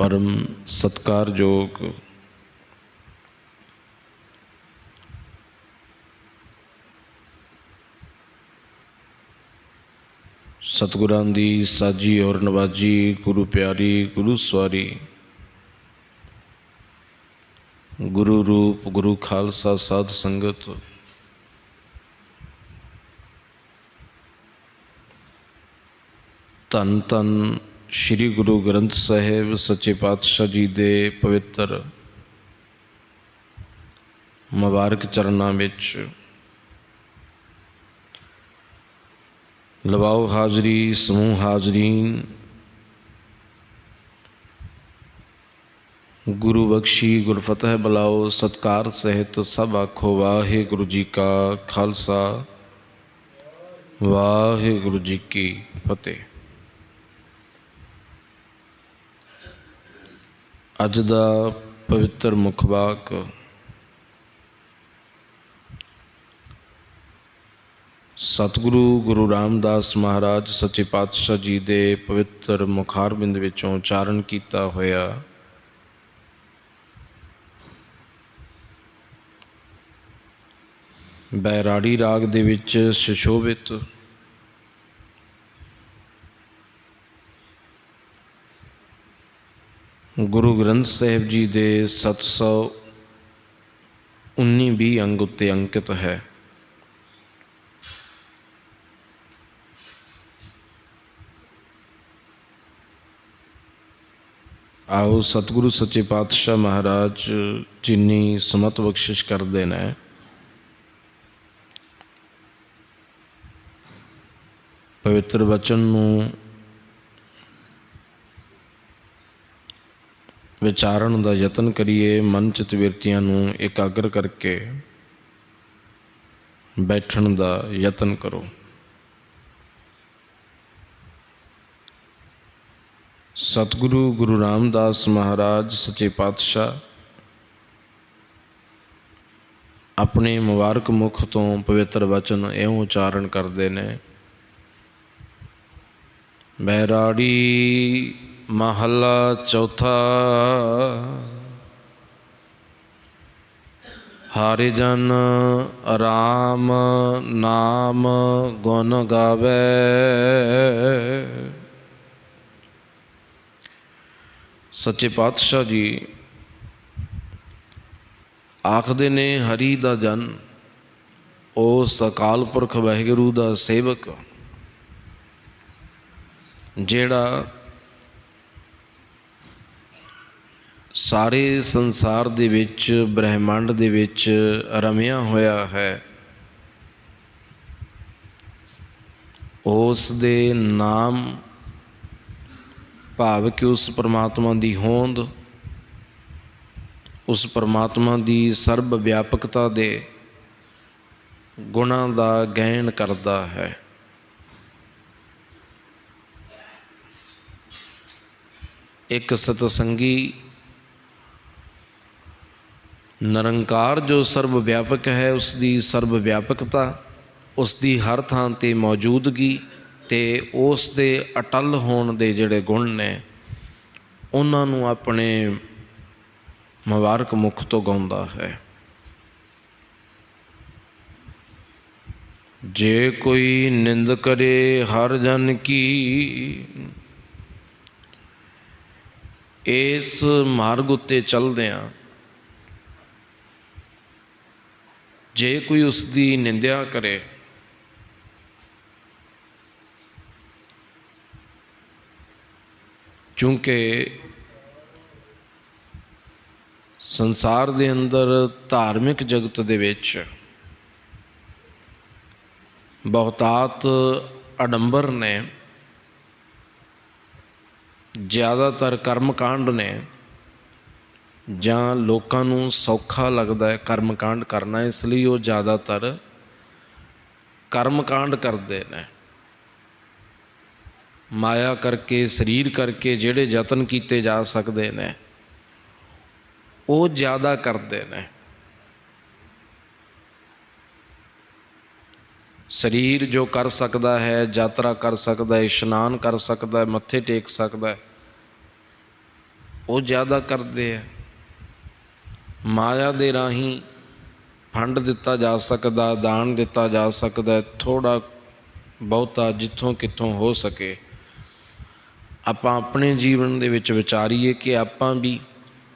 ਪਰਮ ਸਤਕਾਰਯੋਗ ਸਤਿਗੁਰਾਂ ਦੀ ਸਾਜੀ ਔਰ ਨਵਾਜੀ ਗੁਰੂ ਪਿਆਰੀ ਗੁਰੂ ਸਵਾਰੀ ਗੁਰੂ ਰੂਪ ਗੁਰੂ ਖਾਲਸਾ ਸਾਧ ਸੰਗਤ ਧੰਨ ਧੰਨ ਸ੍ਰੀ ਗੁਰੂ ਗ੍ਰੰਥ ਸਾਹਿਬ ਸੱਚੇ ਪਾਤਸ਼ਾਹ ਜੀ ਦੇ ਪਵਿੱਤਰ ਮੁਬਾਰਕ ਚਰਨਾਂ ਵਿੱਚ ਲਵਾਓ ਹਾਜ਼ਰੀ, ਸਮੂਹ ਹਾਜ਼ਰੀਨ ਗੁਰੂ ਬਖਸ਼ੀ, ਗੁਰਫਤਿਹ ਬਲਾਓ, ਸਤਕਾਰ ਸਹਿਤ ਸਭ ਆਖੋ, ਵਾਹਿਗੁਰੂ ਜੀ ਕਾ ਖਾਲਸਾ, ਵਾਹਿਗੁਰੂ ਜੀ ਕੀ ਫਤਿਹ। ਅੱਜ ਦਾ ਪਵਿੱਤਰ ਮੁਖ ਵਾਕ ਸਤਿਗੁਰੂ ਗੁਰੂ ਰਾਮਦਾਸ ਮਹਾਰਾਜ ਸੱਚੇ ਪਾਤਸ਼ਾਹ ਜੀ ਦੇ ਪਵਿੱਤਰ ਮੁਖਾਰਬਿੰਦ ਵਿੱਚੋਂ ਉਚਾਰਨ ਕੀਤਾ ਹੋਇਆ। ਬੈਰਾੜੀ ਰਾਗ ਦੇ ਵਿੱਚ ਸੁਸ਼ੋਭਿਤ ਗੁਰੂ ਗ੍ਰੰਥ ਸਾਹਿਬ ਜੀ ਦੇ 719 20 ਅੰਗ ਉੱਤੇ ਅੰਕਿਤ ਹੈ। ਆਓ ਸਤਿਗੁਰੂ ਸੱਚੇ ਪਾਤਸ਼ਾਹ ਮਹਾਰਾਜ ਜਿੰਨੀ ਸਮਤ ਬਖਸ਼ਿਸ਼ ਕਰਦੇ ਨੇ। ਪਵਿੱਤਰ ਵਚਨ ਨੂੰ ਵਿਚਾਰਨ ਦਾ ਯਤਨ ਕਰੀਏ, ਮਨ ਚਿਤ ਵਿਰਤੀਆਂ ਨੂੰ ਇਕਾਗਰ ਕਰਕੇ ਬੈਠਣ ਦਾ ਯਤਨ ਕਰੋ। ਸਤਿਗੁਰੂ ਗੁਰੂ ਰਾਮਦਾਸ ਮਹਾਰਾਜ, ਸੱਚੇ ਪਾਤਸ਼ਾਹ, ਆਪਣੇ ਮੁਬਾਰਕ ਮੁਖ ਤੋਂ ਪਵਿੱਤਰ ਵਚਨ ਇਉਂ ਉਚਾਰਨ ਕਰਦੇ ਨੇ ਬਹਿਰਾੜੀ ਮਹੱਲਾ ਚੌਥਾ। ਹਾਰੇ ਜਨ ਰਾਮ ਨਾਮ ਗੁਣ ਗਾਵੇ। ਸੱਚੇ ਪਾਤਸ਼ਾਹ ਜੀ, ਆਖਦੇ ਨੇ ਹਰੀ ਦਾ ਜਨ ਉਹ ਸਕਾਲ ਪੁਰਖ ਵਾਹਿਗੁਰੂ ਦਾ ਸੇਵਕ, ਜਿਹੜਾ ਸਾਰੇ ਸੰਸਾਰ ਦੇ ਵਿੱਚ, ਬ੍ਰਹਿਮੰਡ ਦੇ ਵਿੱਚ ਰਮਿਆ ਹੋਇਆ ਹੈ। ਉਸ ਦੇ ਨਾਮ ਭਾਵ ਕਿ ਉਸ ਪਰਮਾਤਮਾ ਦੀ ਹੋਂਦ, ਉਸ ਪਰਮਾਤਮਾ ਦੀ ਸਰਬ ਵਿਆਪਕਤਾ ਦੇ ਗੁਣਾਂ ਦਾ ਗਹਿਣ ਕਰਦਾ ਹੈ। ਇੱਕ ਸਤਸੰਗੀ ਨਿਰੰਕਾਰ ਜੋ ਸਰਬ ਵਿਆਪਕ ਹੈ ਉਸ ਦੀ ਸਰਬ ਵਿਆਪਕਤਾ ਉਸ ਦੀ ਹਰ ਥਾਂ ਤੇ ਮੌਜੂਦਗੀ ਤੇ ਉਸ ਦੇ ਅਟਲ ਹੋਣ ਦੇ ਜਿਹੜੇ ਗੁਣ ਨੇ, ਉਹਨਾਂ ਨੂੰ ਆਪਣੇ ਮੁਬਾਰਕ ਮੁਖ ਤੋਂ ਗਾਉਂਦਾ ਹੈ। ਜੇ ਕੋਈ ਨਿੰਦ ਕਰੇ ਹਰ ਜਨ ਕੀ, ਇਸ ਮਾਰਗ ਉੱਤੇ ਚੱਲਦਿਆਂ ਜੇ ਕੋਈ ਉਸ ਦੀ ਨਿੰਦਿਆ ਕਰੇ ਕਿਉਂਕਿ ਸੰਸਾਰ ਦੇ ਅੰਦਰ ਧਾਰਮਿਕ ਜਗਤ ਦੇ ਵਿੱਚ ਬਹੁਤਾਤ ਅਡੰਬਰ ਨੇ, ਜ਼ਿਆਦਾਤਰ ਕਰਮਕਾਂਡ ਨੇ ਜਾਂ ਲੋਕਾਂ ਨੂੰ ਸੌਖਾ ਲੱਗਦਾ ਹੈ ਕਰਮਕਾਂਡ ਕਰਨਾ, ਇਸ ਲਈ ਉਹ ਜ਼ਿਆਦਾਤਰ ਕਰਮਕਾਂਡ ਕਰਦੇ ਨੇ। ਮਾਇਆ ਕਰਕੇ, ਸਰੀਰ ਕਰਕੇ ਜਿਹੜੇ ਯਤਨ ਕੀਤੇ ਜਾ ਸਕਦੇ ਨੇ, ਉਹ ਜ਼ਿਆਦਾ ਕਰਦੇ ਨੇ। ਸਰੀਰ ਜੋ ਕਰ ਸਕਦਾ ਹੈ, ਯਾਤਰਾ ਕਰ ਸਕਦਾ ਹੈ, ਇਸ਼ਨਾਨ ਕਰ ਸਕਦਾ ਹੈ, ਮੱਥੇ ਟੇਕ ਸਕਦਾ ਹੈ, ਉਹ ਜ਼ਿਆਦਾ ਕਰਦੇ ਹੈ ਮਾਇਆ ਦੇ ਰਾਹੀਂ ਫੰਡ ਦਿੱਤਾ ਜਾ ਸਕਦਾ, ਦਾਨ ਦਿੱਤਾ ਜਾ ਸਕਦਾ ਥੋੜਾ ਬਹੁਤਾ ਜਿੱਥੋਂ ਕਿੱਥੋਂ ਹੋ ਸਕੇ। ਆਪਾਂ ਆਪਣੇ ਜੀਵਨ ਦੇ ਵਿੱਚ ਵਿਚਾਰੀਏ ਕਿ ਆਪਾਂ ਵੀ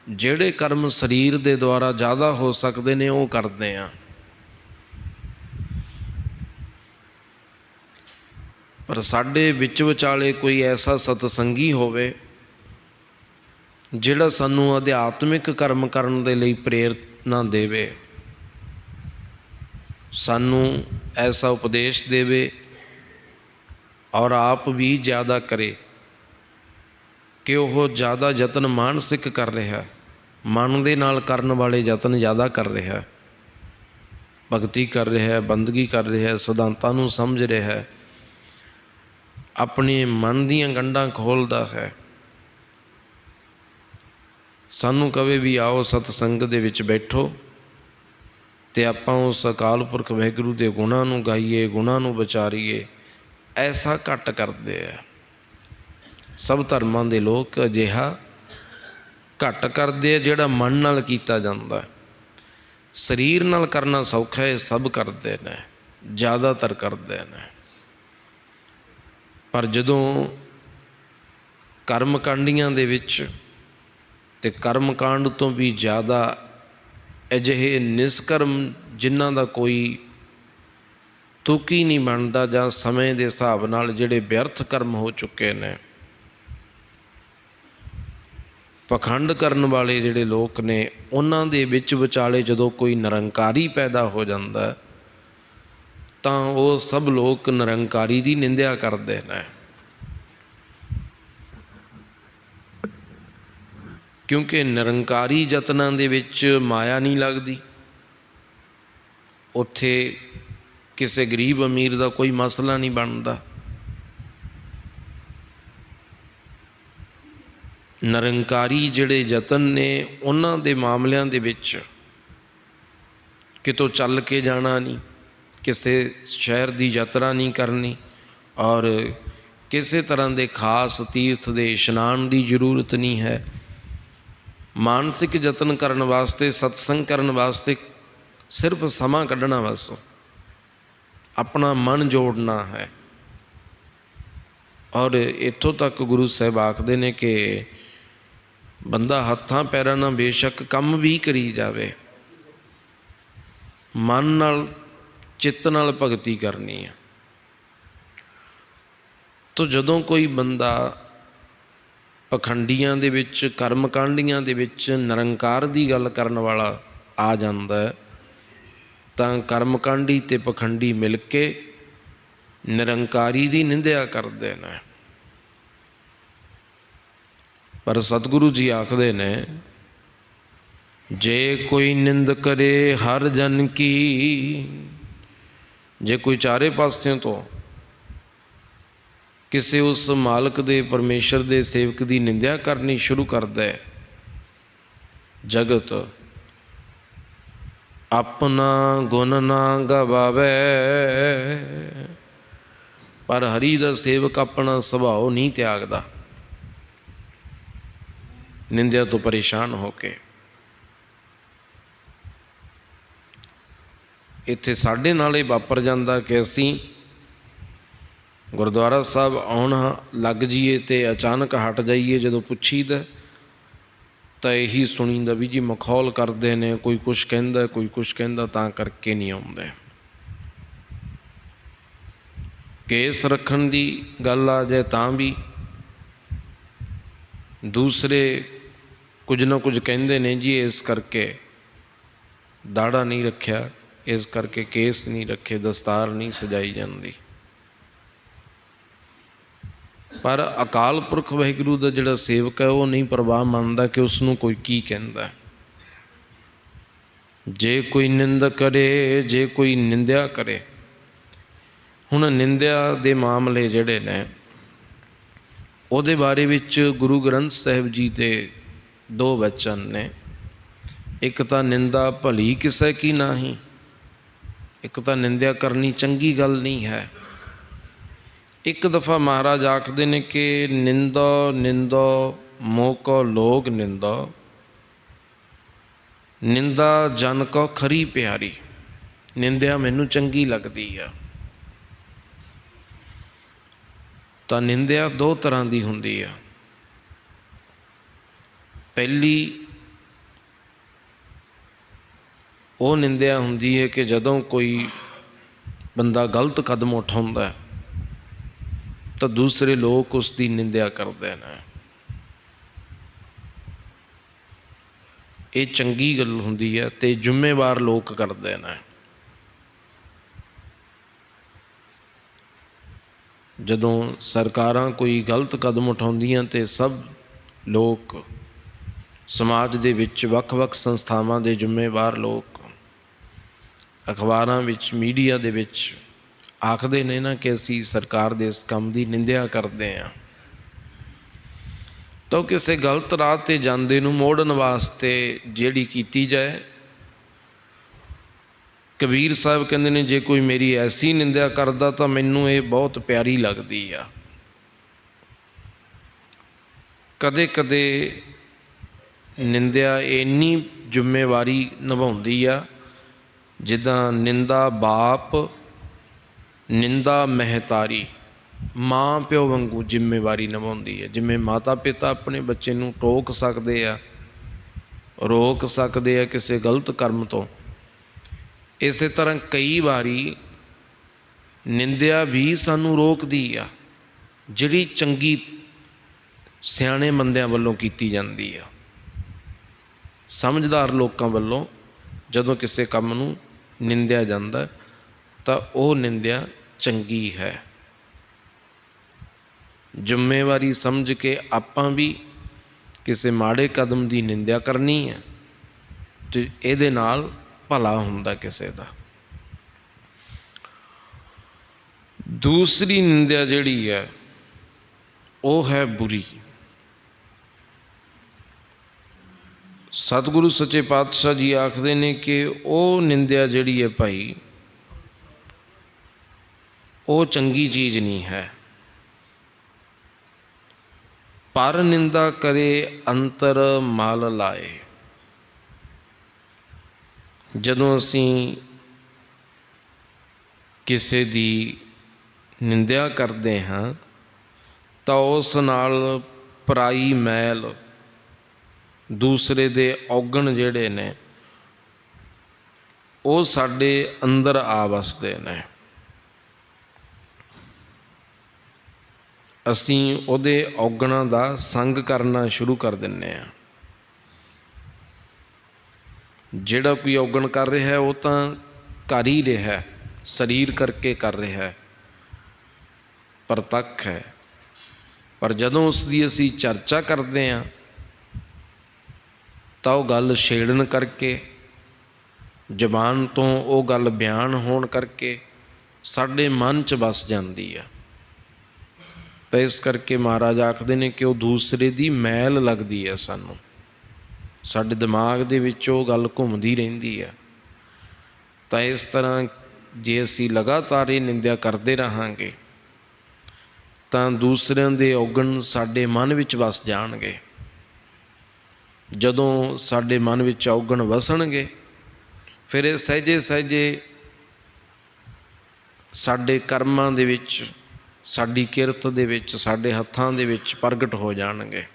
ਜਿਹੜੇ ਕਰਮ ਸਰੀਰ ਦੇ ਦੁਆਰਾ ਜ਼ਿਆਦਾ ਹੋ ਸਕਦੇ ਨੇ, ਉਹ ਕਰਦੇ ਆ ਪਰ ਸਾਡੇ ਵਿੱਚ ਵਿਚਾਲੇ ਕੋਈ ਐਸਾ ਸਤਸੰਗੀ ਹੋਵੇ ਜਿਹੜਾ ਸਾਨੂੰ ਅਧਿਆਤਮਿਕ ਕਰਮ ਕਰਨ ਦੇ ਲਈ ਪ੍ਰੇਰਨਾ ਦੇਵੇ, ਸਾਨੂੰ ਐਸਾ ਉਪਦੇਸ਼ ਦੇਵੇ ਔਰ ਆਪ ਵੀ ਜ਼ਿਆਦਾ ਕਰੇ ਕਿ ਉਹ ਜ਼ਿਆਦਾ ਯਤਨ ਮਾਨਸਿਕ ਕਰ ਰਿਹਾ, ਮਨ ਦੇ ਨਾਲ ਕਰਨ ਵਾਲੇ ਯਤਨ ਜ਼ਿਆਦਾ ਕਰ ਰਿਹਾ, ਭਗਤੀ ਕਰ ਰਿਹਾ, ਬੰਦਗੀ ਕਰ ਰਿਹਾ, ਸਿਧਾਂਤਾਂ ਨੂੰ ਸਮਝ ਰਿਹਾ, ਆਪਣੇ ਮਨ ਦੀਆਂ ਗੰਢਾਂ ਖੋਲਦਾ ਹੈ। ਸਾਨੂੰ ਕਵੇ ਵੀ ਆਓ ਸਤਸੰਗ ਦੇ ਵਿੱਚ ਬੈਠੋ ਤੇ ਆਪਾਂ ਉਸ ਅਕਾਲ ਪੁਰਖ ਵਾਹਿਗੁਰੂ ਦੇ ਗੁਣਾਂ ਨੂੰ ਗਾਈਏ, ਗੁਣਾਂ ਨੂੰ ਵਿਚਾਰੀਏ, ਐਸਾ ਘੱਟ ਕਰਦੇ ਆ। ਸਭ ਧਰਮਾਂ ਦੇ ਲੋਕ ਅਜਿਹਾ ਘੱਟ ਕਰਦੇ ਆ ਜਿਹੜਾ ਮਨ ਨਾਲ ਕੀਤਾ ਜਾਂਦਾ ਸਰੀਰ ਨਾਲ ਕਰਨਾ ਸੌਖਾ ਹੈ ਸਭ ਕਰਦੇ ਨੇ, ਜ਼ਿਆਦਾਤਰ ਕਰਦੇ ਨੇ। ਪਰ ਜਦੋਂ ਕਰਮ ਕਾਂਡੀਆਂ ਦੇ ਵਿੱਚ ਤੇ ਕਰਮ ਕਾਂਡ ਤੋਂ ਵੀ ਜ਼ਿਆਦਾ ਅਜਿਹੇ ਨਿਸਕਰਮ ਜਿਨ੍ਹਾਂ ਦਾ ਕੋਈ ਤੁਕੀ ਨਹੀਂ ਬਣਦਾ ਜਾਂ ਸਮੇਂ ਦੇ ਹਿਸਾਬ ਨਾਲ ਜਿਹੜੇ ਵਿਅਰਥ ਕਰਮ ਹੋ ਚੁੱਕੇ ਨੇ। ਪਖੰਡ ਕਰਨ ਵਾਲੇ ਜਿਹੜੇ ਲੋਕ ਨੇ, ਉਹਨਾਂ ਦੇ ਵਿੱਚ ਵਿਚਾਲੇ ਜਦੋਂ ਕੋਈ ਨਿਰੰਕਾਰੀ ਪੈਦਾ ਹੋ ਜਾਂਦਾ, ਤਾਂ ਉਹ ਸਭ ਲੋਕ ਨਿਰੰਕਾਰੀ ਦੀ ਨਿੰਦਿਆ ਕਰਦੇ ਨੇ। ਕਿਉਂਕਿ ਨਿਰੰਕਾਰੀ ਯਤਨਾਂ ਦੇ ਵਿੱਚ ਮਾਇਆ ਨਹੀਂ ਲੱਗਦੀ। ਉੱਥੇ ਕਿਸੇ ਗਰੀਬ ਅਮੀਰ ਦਾ ਕੋਈ ਮਸਲਾ ਨਹੀਂ ਬਣਦਾ। ਨਿਰੰਕਾਰੀ ਜਿਹੜੇ ਯਤਨ ਨੇ, ਉਹਨਾਂ ਦੇ ਮਾਮਲਿਆਂ ਦੇ ਵਿੱਚ ਕਿਤੋਂ ਚੱਲ ਕੇ ਜਾਣਾ ਨਹੀਂ, ਕਿਸੇ ਸ਼ਹਿਰ ਦੀ ਯਾਤਰਾ ਨਹੀਂ ਕਰਨੀ ਔਰ ਕਿਸੇ ਤਰ੍ਹਾਂ ਦੇ ਖਾਸ ਤੀਰਥ ਦੇ ਇਸ਼ਨਾਨ ਦੀ ਜ਼ਰੂਰਤ ਨਹੀਂ ਹੈ। ਮਾਨਸਿਕ ਯਤਨ ਕਰਨ ਵਾਸਤੇ, ਸਤਸੰਗ ਕਰਨ ਵਾਸਤੇ ਸਿਰਫ ਸਮਾਂ ਕੱਢਣਾ ਬਸ। ਆਪਣਾ ਮਨ ਜੋੜਨਾ ਹੈ। ਔਰ ਇੱਥੋਂ ਤੱਕ ਗੁਰੂ ਸਾਹਿਬ ਆਖਦੇ ਨੇ ਕਿ ਬੰਦਾ ਹੱਥਾਂ ਪੈਰਾਂ ਨਾਲ ਬੇਸ਼ੱਕ ਕੰਮ ਵੀ ਕਰੀ ਜਾਵੇ। ਮਨ ਨਾਲ, ਚਿੱਤ ਨਾਲ ਭਗਤੀ ਕਰਨੀ ਹੈ। ਤੋ ਜਦੋਂ ਕੋਈ ਬੰਦਾ ਪਖੰਡੀਆਂ ਦੇ ਵਿੱਚ ਕਰਮ ਕਾਂਡੀਆਂ ਦੇ ਵਿੱਚ ਨਿਰੰਕਾਰ ਦੀ ਗੱਲ ਕਰਨ ਵਾਲਾ ਆ ਜਾਂਦਾ ਤਾਂ ਕਰਮ ਕਾਂਡੀ ਤੇ ਪਖੰਡੀ ਮਿਲ ਕੇ ਨਿਰੰਕਾਰੀ ਦੀ ਨਿੰਦਿਆ ਕਰਦੇ ਨੇ। ਪਰ ਸਤਿਗੁਰੂ ਜੀ ਆਖਦੇ ਨੇ, ਜੇ ਕੋਈ ਨਿੰਦ ਕਰੇ ਹਰ ਜਨ ਕੀ, ਜੇ ਕੋਈ ਚਾਰੇ ਪਾਸਿਆਂ ਤੋਂ ਕਿਸੇ ਉਸ ਮਾਲਕ ਦੇ, ਪਰਮੇਸ਼ਰ ਦੇ ਸੇਵਕ ਦੀ ਨਿੰਦਿਆ ਕਰਨੀ ਸ਼ੁਰੂ ਕਰਦਾ ਹੈ। ਜਗਤ ਆਪਣਾ ਗੁਣ ਨਾ ਗਵਾਵੇ, ਪਰ ਹਰੀ ਦਾ ਸੇਵਕ ਆਪਣਾ ਸੁਭਾਅ ਨਹੀਂ ਤਿਆਗਦਾ। ਨਿੰਦਿਆ ਤੋਂ ਪਰੇਸ਼ਾਨ ਹੋ ਕੇ ਇੱਥੇ ਸਾਡੇ ਨਾਲ ਇਹ ਵਾਪਰ ਜਾਂਦਾ ਕਿ ਅਸੀਂ ਗੁਰਦੁਆਰਾ ਸਾਹਿਬ ਆਉਣ ਲੱਗ ਜਾਈਏ ਤੇ ਅਚਾਨਕ ਹਟ ਜਾਈਏ, ਜਦੋਂ ਪੁੱਛੀਦਾ, ਤਾਂ ਇਹੀ ਸੁਣੀਦਾ ਵੀ ਜੀ ਮਖੌਲ ਕਰਦੇ ਨੇ, ਕੋਈ ਕੁਛ ਕਹਿੰਦਾ, ਕੋਈ ਕੁਛ ਕਹਿੰਦਾ ਤਾਂ ਕਰਕੇ ਨਹੀਂ ਆਉਂਦੇ। ਕੇਸ ਰੱਖਣ ਦੀ ਗੱਲ ਆ ਜਾਏ ਤਾਂ ਵੀ ਦੂਸਰੇ ਕੁਝ ਨਾ ਕੁਝ ਕਹਿੰਦੇ ਨੇ ਜੀ, ਇਸ ਕਰਕੇ ਦਾੜਾ ਨਹੀਂ ਰੱਖਿਆ, ਇਸ ਕਰਕੇ ਕੇਸ ਨਹੀਂ ਰੱਖੇ, ਦਸਤਾਰ ਨਹੀਂ ਸਜਾਈ ਜਾਂਦੀ। ਪਰ ਅਕਾਲ ਪੁਰਖ ਵਾਹਿਗੁਰੂ ਦਾ ਜਿਹੜਾ ਸੇਵਕ ਹੈ, ਉਹ ਨਹੀਂ ਪ੍ਰਵਾਹ ਮੰਨਦਾ ਕਿ ਉਸ ਨੂੰ ਕੋਈ ਕੀ ਕਹਿੰਦਾ ਜੇ ਕੋਈ ਨਿੰਦ ਕਰੇ, ਜੇ ਕੋਈ ਨਿੰਦਿਆ ਕਰੇ, ਹੁਣ ਨਿੰਦਿਆ ਦੇ ਮਾਮਲੇ ਜਿਹੜੇ ਨੇ, ਉਹਦੇ ਬਾਰੇ ਵਿੱਚ ਗੁਰੂ ਗ੍ਰੰਥ ਸਾਹਿਬ ਜੀ ਦੇ ਦੋ ਵਚਨ ਨੇ। ਇੱਕ ਤਾਂ ਨਿੰਦਾ ਭਲੀ ਕਿਸੇ ਕੀ ਨਹੀਂ, ਇੱਕ ਤਾਂ ਨਿੰਦਿਆ ਕਰਨੀ ਚੰਗੀ ਗੱਲ ਨਹੀਂ ਹੈ। ਇੱਕ ਦਫਾ ਮਹਾਰਾਜ ਆਖਦੇ ਨੇ ਕਿ ਨਿੰਦਾ ਨਿੰਦਾ, ਮੋਕੋ ਲੋਗ ਨਿੰਦੋ। ਨਿੰਦਾ ਜਨ ਕੋ ਖਰੀ ਪਿਆਰੀ, ਨਿੰਦਿਆ ਮੈਨੂੰ ਚੰਗੀ ਲੱਗਦੀ ਆ। ਤਾਂ ਨਿੰਦਿਆ ਦੋ ਤਰ੍ਹਾਂ ਦੀ ਹੁੰਦੀ ਆ। ਪਹਿਲੀ, ਉਹ ਨਿੰਦਿਆ ਹੁੰਦੀ ਹੈ ਕਿ ਜਦੋਂ ਕੋਈ ਬੰਦਾ ਗਲਤ ਕਦਮ ਉਠਾਉਂਦਾ ਹੈ ਤਾਂ ਦੂਸਰੇ ਲੋਕ ਉਸ ਦੀ ਨਿੰਦਿਆ ਕਰਦੇ ਨੇ। ਇਹ ਚੰਗੀ ਗੱਲ ਹੁੰਦੀ ਹੈ ਤੇ ਜ਼ਿੰਮੇਵਾਰ ਲੋਕ ਕਰਦੇ ਨੇ। ਜਦੋਂ ਸਰਕਾਰਾਂ ਕੋਈ ਗਲਤ ਕਦਮ ਉਠਾਉਂਦੀਆਂ ਤੇ ਸਭ ਲੋਕ ਸਮਾਜ ਦੇ ਵਿੱਚ ਵੱਖ-ਵੱਖ ਸੰਸਥਾਵਾਂ ਦੇ ਜ਼ਿੰਮੇਵਾਰ ਲੋਕ ਅਖਬਾਰਾਂ ਵਿੱਚ, ਮੀਡੀਆ ਦੇ ਵਿੱਚ ਆਖਦੇ ਨੇ ਨਾ ਕਿ ਅਸੀਂ ਸਰਕਾਰ ਦੇ ਇਸ ਕੰਮ ਦੀ ਨਿੰਦਿਆ ਕਰਦੇ ਹਾਂ। ਤਾਂ ਉਹ ਕਿਸੇ ਗਲਤ ਰਾਹ ਤੇ ਜਾਂਦੇ ਨੂੰ ਮੋੜਨ ਵਾਸਤੇ ਜਿਹੜੀ ਕੀਤੀ ਜਾਏ। ਕਬੀਰ ਸਾਹਿਬ ਕਹਿੰਦੇ ਨੇ, ਜੇ ਕੋਈ ਮੇਰੀ ਐਸੀ ਨਿੰਦਿਆ ਕਰਦਾ ਤਾਂ ਮੈਨੂੰ ਇਹ ਬਹੁਤ ਪਿਆਰੀ ਲੱਗਦੀ ਆ। ਕਦੇ ਕਦੇ ਨਿੰਦਿਆ ਇੰਨੀ ਜ਼ਿੰਮੇਵਾਰੀ ਨਿਭਾਉਂਦੀ ਆ, ਜਿੱਦਾਂ ਨਿੰਦਾ ਬਾਪ ਨਿੰਦਾ ਮਹਿਤਾਰੀ। ਮਾਂ ਪਿਓ ਵਾਂਗੂ ਜ਼ਿੰਮੇਵਾਰੀ ਨਿਭਾਉਂਦੀ ਹੈ। ਜਿਵੇਂ ਮਾਤਾ ਪਿਤਾ ਆਪਣੇ ਬੱਚੇ ਨੂੰ ਟੋਕ ਸਕਦੇ ਆ, ਰੋਕ ਸਕਦੇ ਆ ਕਿਸੇ ਗਲਤ ਕਰਮ ਤੋਂ। ਇਸੇ ਤਰ੍ਹਾਂ ਕਈ ਵਾਰੀ ਨਿੰਦਿਆ ਵੀ ਸਾਨੂੰ ਰੋਕਦੀ ਆ, ਜਿਹੜੀ ਚੰਗੀ ਸਿਆਣੇ ਬੰਦਿਆਂ ਵੱਲੋਂ ਕੀਤੀ ਜਾਂਦੀ ਆ। ਸਮਝਦਾਰ ਲੋਕਾਂ ਵੱਲੋਂ ਜਦੋਂ ਕਿਸੇ ਕੰਮ ਨੂੰ ਨਿੰਦਿਆ ਜਾਂਦਾ ਤਾਂ ਉਹ ਨਿੰਦਿਆ ਚੰਗੀ ਹੈ। ਜ਼ਿੰਮੇਵਾਰੀ ਸਮਝ ਕੇ ਆਪਾਂ ਵੀ ਕਿਸੇ ਮਾੜੇ ਕਦਮ ਦੀ ਨਿੰਦਿਆ ਕਰਨੀ ਹੈ ਤੇ ਇਹਦੇ ਨਾਲ ਭਲਾ ਹੁੰਦਾ ਕਿਸੇ ਦਾ। ਦੂਸਰੀ ਨਿੰਦਿਆ ਜਿਹੜੀ ਹੈ, ਉਹ ਹੈ ਬੁਰੀ। ਸਤਿਗੁਰੂ ਸੱਚੇ ਪਾਤਸ਼ਾਹ ਜੀ ਆਖਦੇ ਨੇ ਕਿ ਉਹ ਨਿੰਦਿਆ ਜਿਹੜੀ ਹੈ ਭਾਈ ਉਹ ਚੰਗੀ ਚੀਜ਼ ਨਹੀਂ ਹੈ। ਪਰ ਨਿੰਦਾ ਕਰੇ ਅੰਤਰ ਮਲ ਲਾਏ। ਜਦੋਂ ਅਸੀਂ ਕਿਸੇ ਦੀ ਨਿੰਦਿਆ ਕਰਦੇ ਹਾਂ, ਤਾਂ ਉਸ ਨਾਲ ਪਰਾਈ ਮੈਲ ਦੂਸਰੇ ਦੇ ਔਗਣ ਜਿਹੜੇ ਨੇ, ਉਹ ਸਾਡੇ ਅੰਦਰ ਆ ਵਸਦੇ ਨੇ। ਅਸੀਂ ਉਹਦੇ ਔਗਣਾਂ ਦਾ ਸੰਗ ਕਰਨਾ ਸ਼ੁਰੂ ਕਰ ਦਿੰਨੇ ਆ। ਜਿਹੜਾ ਕੋਈ ਔਗਣ ਕਰ ਰਿਹਾ ਹੈ, ਉਹ ਤਾਂ ਕਰ ਹੀ ਰਿਹਾ ਹੈ, ਸਰੀਰ ਕਰਕੇ ਕਰ ਰਿਹਾ ਹੈ, ਪ੍ਰਤੱਖ ਹੈ। ਪਰ ਜਦੋਂ ਉਸ ਦੀ ਅਸੀਂ ਚਰਚਾ ਕਰਦੇ ਹਾਂ, ਤਾਂ ਉਹ ਗੱਲ ਛੇੜਨ ਕਰਕੇ, ਜ਼ਬਾਨ ਤੋਂ ਉਹ ਗੱਲ ਬਿਆਨ ਹੋਣ ਕਰਕੇ ਸਾਡੇ ਮਨ 'ਚ ਵਸ ਜਾਂਦੀ ਆ। ਤਾਂ ਇਸ ਕਰਕੇ ਮਹਾਰਾਜ ਆਖਦੇ ਨੇ ਕਿ ਉਹ ਦੂਸਰੇ ਦੀ ਮੈਲ ਲੱਗਦੀ ਹੈ ਸਾਨੂੰ। ਸਾਡੇ ਦਿਮਾਗ ਦੇ ਵਿੱਚ ਉਹ ਗੱਲ ਘੁੰਮਦੀ ਰਹਿੰਦੀ ਹੈ। ਤਾਂ ਇਸ ਤਰ੍ਹਾਂ ਜੇ ਅਸੀਂ ਲਗਾਤਾਰ ਇਹ ਨਿੰਦਿਆ ਕਰਦੇ ਰਹਾਂਗੇ, ਤਾਂ ਦੂਸਰਿਆਂ ਦੇ ਔਗਣ ਸਾਡੇ ਮਨ ਵਿੱਚ ਵਸ ਜਾਣਗੇ। ਜਦੋਂ ਸਾਡੇ ਮਨ ਵਿੱਚ ਔਗਣ ਵਸਣਗੇ, ਫਿਰ ਇਹ ਸਹਿਜੇ ਸਹਿਜੇ ਸਾਡੇ ਕਰਮਾਂ ਦੇ ਵਿੱਚ ਸਾਡੀ ਕਿਰਤ ਦੇ ਵਿੱਚ, ਸਾਡੇ ਹੱਥਾਂ ਦੇ ਵਿੱਚ ਪ੍ਰਗਟ ਹੋ ਜਾਣਗੇ।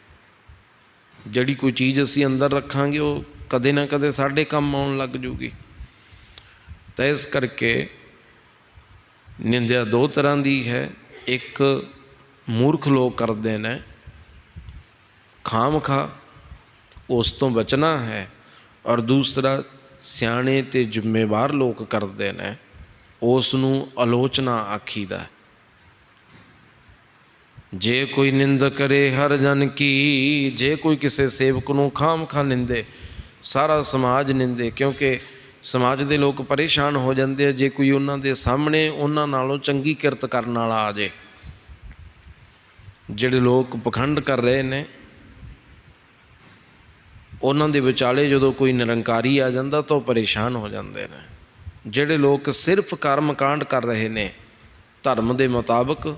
ਜਿਹੜੀ ਕੋਈ ਚੀਜ਼ ਅਸੀਂ ਅੰਦਰ ਰੱਖਾਂਗੇ, ਉਹ ਕਦੇ ਨਾ ਕਦੇ ਸਾਡੇ ਕੰਮ ਆਉਣ ਲੱਗ ਜੂਗੀ। ਤਾਂ ਇਸ ਕਰਕੇ ਨਿੰਦਿਆ ਦੋ ਤਰ੍ਹਾਂ ਦੀ ਹੈ। ਇੱਕ ਮੂਰਖ ਲੋਕ ਕਰਦੇ ਨੇ, ਖਾਮਖਾ, ਉਸ ਤੋਂ ਬਚਣਾ ਹੈ, ਔਰ ਦੂਸਰਾ ਸਿਆਣੇ ਤੇ ਜ਼ਿੰਮੇਵਾਰ ਲੋਕ ਕਰਦੇ ਨੇ, ਉਸ ਨੂੰ ਆਲੋਚਨਾ ਆਖੀਦਾ ਜੇ ਕੋਈ ਨਿੰਦ ਕਰੇ ਹਰ ਜਨ ਕੀ, ਜੇ ਕੋਈ ਕਿਸੇ ਸੇਵਕ ਨੂੰ ਖਾਮ ਖਾ ਨਿੰਦੇ, ਸਾਰਾ ਸਮਾਜ ਨਿੰਦੇ, ਕਿਉਂਕਿ ਸਮਾਜ ਦੇ ਲੋਕ ਪਰੇਸ਼ਾਨ ਹੋ ਜਾਂਦੇ ਆ, ਜੇ ਕੋਈ ਉਹਨਾਂ ਦੇ ਸਾਹਮਣੇ ਉਹਨਾਂ ਨਾਲੋਂ ਚੰਗੀ ਕਿਰਤ ਕਰਨ ਵਾਲਾ ਆ ਜੇ। ਜਿਹੜੇ ਲੋਕ ਪਖੰਡ ਕਰ ਰਹੇ ਨੇ, ਉਹਨਾਂ ਦੇ ਵਿਚਾਲੇ ਜਦੋਂ ਕੋਈ ਨਿਰੰਕਾਰੀ ਆ ਜਾਂਦਾ, ਤਾਂ ਉਹ ਪਰੇਸ਼ਾਨ ਹੋ ਜਾਂਦੇ ਨੇ। ਜਿਹੜੇ ਲੋਕ ਸਿਰਫ ਕਰਮ ਕਾਂਡ ਕਰ ਰਹੇ ਨੇ, ਧਰਮ ਦੇ ਮੁਤਾਬਕ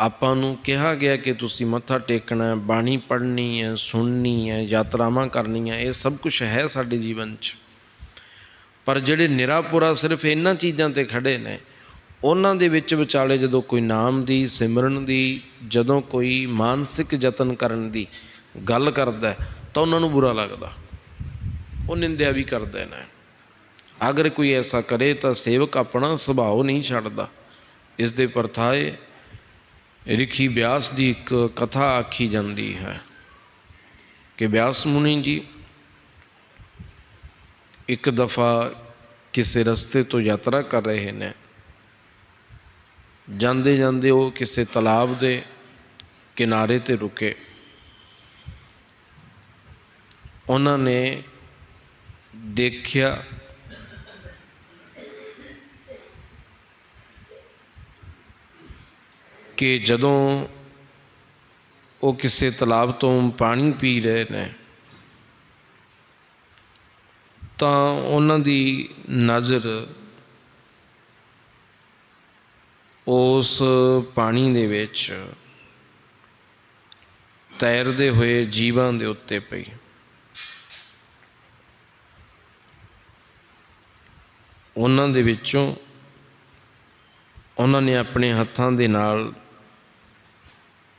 ਆਪਾਂ ਨੂੰ ਕਿਹਾ ਗਿਆ ਕਿ ਤੁਸੀਂ ਮੱਥਾ ਟੇਕਣਾ ਬਾਣੀ ਪੜ੍ਹਨੀ ਹੈ, ਸੁਣਨੀ ਹੈ, ਯਾਤਰਾਵਾਂ ਕਰਨੀਆਂ, ਇਹ ਸਭ ਕੁਝ ਹੈ ਸਾਡੇ ਜੀਵਨ 'ਚ। ਪਰ ਜਿਹੜੇ ਨਿਰਾਪੁਰਾ ਸਿਰਫ ਇਹਨਾਂ ਚੀਜ਼ਾਂ ਤੇ ਖੜੇ ਨੇ, ਉਹਨਾਂ ਦੇ ਵਿੱਚ ਵਿਚਾਲੇ ਜਦੋਂ ਕੋਈ ਨਾਮ ਦੀ, ਸਿਮਰਨ ਦੀ, ਜਦੋਂ ਕੋਈ ਮਾਨਸਿਕ ਯਤਨ ਕਰਨ ਦੀ ਗੱਲ ਕਰਦਾ ਤਾਂ ਉਹਨਾਂ ਨੂੰ ਬੁਰਾ ਲੱਗਦਾ। ਉਹ ਨਿੰਦਿਆ ਵੀ ਕਰਦੇ ਨੇ। ਅਗਰ ਕੋਈ ਐਸਾ ਕਰੇ ਤਾਂ ਸੇਵਕ ਆਪਣਾ ਸੁਭਾਅ ਨਹੀਂ ਛੱਡਦਾ। ਇਸ ਦੇ ਪਰਥਾਏ ਰਿਖੀ ਬਿਆਸ ਦੀ ਇੱਕ ਕਥਾ ਆਖੀ ਜਾਂਦੀ ਹੈ ਕਿ ਬਿਆਸ ਮੁਨੀ ਜੀ ਇੱਕ ਦਫਾ ਕਿਸੇ ਰਸਤੇ ਤੋਂ ਯਾਤਰਾ ਕਰ ਰਹੇ ਨੇ। ਜਾਂਦੇ ਜਾਂਦੇ ਉਹ ਕਿਸੇ ਤਲਾਬ ਦੇ ਕਿਨਾਰੇ ਤੇ ਰੁਕੇ। ਉਹਨਾਂ ਨੇ ਦੇਖਿਆ ਕਿ ਜਦੋਂ ਉਹ ਕਿਸੇ ਤਲਾਬ ਤੋਂ ਪਾਣੀ ਪੀ ਰਹੇ ਨੇ, ਤਾਂ ਉਹਨਾਂ ਦੀ ਨਜ਼ਰ ਉਸ ਪਾਣੀ ਦੇ ਵਿੱਚ ਤੈਰਦੇ ਹੋਏ ਜੀਵਾਂ ਦੇ ਉੱਤੇ ਪਈ। ਉਹਨਾਂ ਦੇ ਵਿੱਚੋਂ ਉਹਨਾਂ ਨੇ ਆਪਣੇ ਹੱਥਾਂ ਦੇ ਨਾਲ